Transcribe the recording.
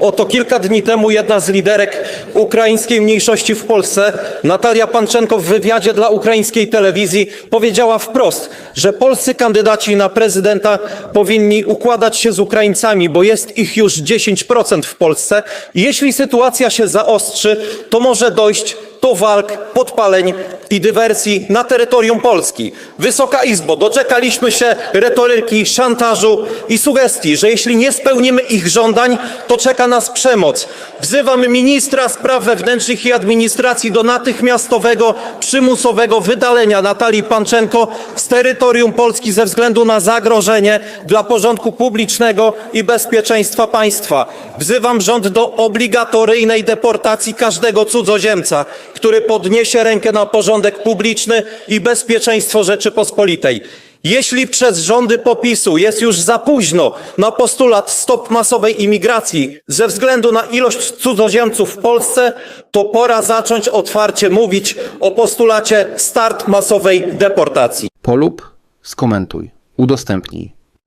Oto kilka dni temu jedna z liderek ukraińskiej mniejszości w Polsce, Natalia Panczenko w wywiadzie dla ukraińskiej telewizji powiedziała wprost, że polscy kandydaci na prezydenta powinni układać się z Ukraińcami, bo jest ich już 10% w Polsce. Jeśli sytuacja się zaostrzy, to może dojść do walk, podpaleń i dywersji na terytorium Polski. Wysoka Izbo, doczekaliśmy się retoryki, szantażu i sugestii, że jeśli nie spełnimy ich żądań, to czeka nas przemoc. Wzywam ministra spraw wewnętrznych i administracji do natychmiastowego, przymusowego wydalenia Natalii Panczenko z terytorium Polski ze względu na zagrożenie dla porządku publicznego i bezpieczeństwa państwa. Wzywam rząd do obligatoryjnej deportacji każdego cudzoziemca, który podniesie rękę na porządek publiczny i bezpieczeństwo Rzeczypospolitej. Jeśli przez rządy popisu jest już za późno na postulat stop masowej imigracji ze względu na ilość cudzoziemców w Polsce, to pora zacząć otwarcie mówić o postulacie start masowej deportacji. Polub, skomentuj, udostępnij.